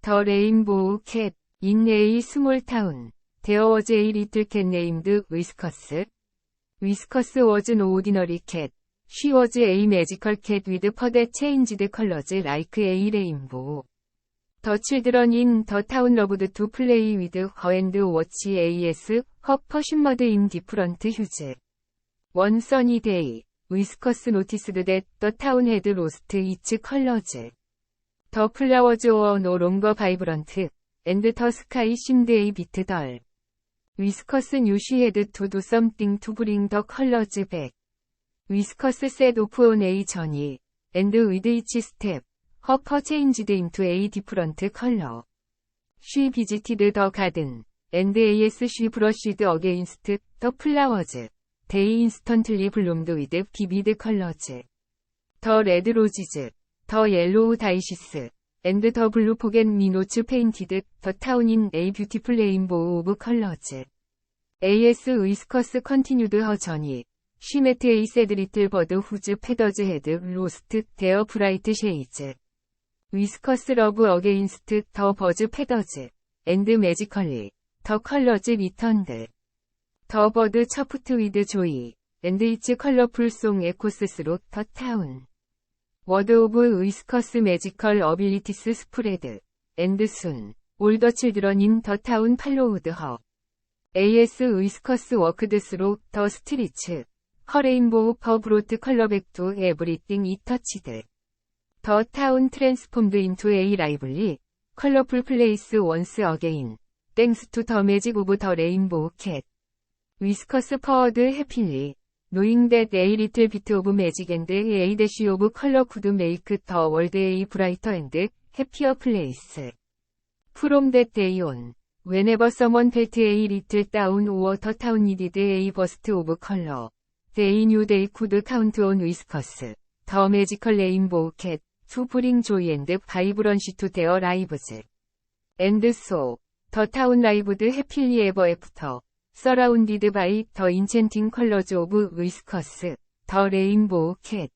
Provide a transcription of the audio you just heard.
더 레인보우 캣, 인네이 스몰타운, 데어 어제 이 리틀 캣 네임드 위스커스, 위스커스 워즈 노오디너리 캣, 쉬 워즈 에이 매지컬 캣 위드 퍼데 체인지드 컬러즈 라이크 에이 레인보우. 더 칠드런 인 더 타운 러브드 투 플레이 위드 허앤드 워치 AS 허 퍼신머드 인 디프런트 휴즈 원 써니 데이 위스커스 노티스드 댓더 타운 헤드 로스트 이츠 컬러즈 더 플라워즈 오어 노 롱거 바이브런트 앤드 더 스카이 심드에이 비트 덜 위스커스 뉴쉬헤드투두 썸띵 투 브링 더 컬러즈 백 위스커스 셋 오프 온 에이 전이 앤드 위드 이치 스텝 허퍼 체인지드 인투 에이 디프런트 컬러 쉬 비지티드 더 가든 앤드 AS 쉬 브러쉬드 어게인스트 더 플라워즈 데이 인스턴틀리 블룸드 위드 비비드 컬러즈 더 레드 로지즈 더 옐로우 다이시스 앤드 더 블루 포겐미 노츠 페인티드 더 타운인 에이 뷰티풀 레인보우 오브 컬러즈 AS 의스커스 컨티뉴드 허전이 쉬메트 에이 세드 리틀 버드 후즈 페더즈 헤드 로스트 데어 브라이트 쉐이즈 위스커스 러브 어게인스트 더 버즈 페더즈 앤드 매지컬리 더 컬러즈 리턴드 더 버드 처프트 위드 조이 앤드 이츠 컬러풀 송 에코스스로 더 타운 워드 오브 위스커스 매지컬 어빌리티스 스프레드 앤드순 올더 칠드런 인더 타운 팔로우드 허 AS 위스커스 워크드스로 더 스트리츠 허레인보우 퍼 브로트 컬러백 투 에브리띵 이터치드 더 타운 트랜스폼드 인투 에이 라이블리 컬러풀 플레이스 원스 어게인 땡스 투 더 매직 오브 더 레인보우 캣 위스커스 퍼워드 해필리 노잉 that a little bit of magic and a dash of color could make the world a brighter and happier place. From that day on, whenever someone felt a little down or the town needed a burst of color, they knew they could count on whiskers, the magical rainbow cat, to bring joy and vibrancy to their lives. And so, the town lived happily ever after. 서라운디드 바이 더인챈팅 컬러즈 오브 위스커스 더 레인보우 캣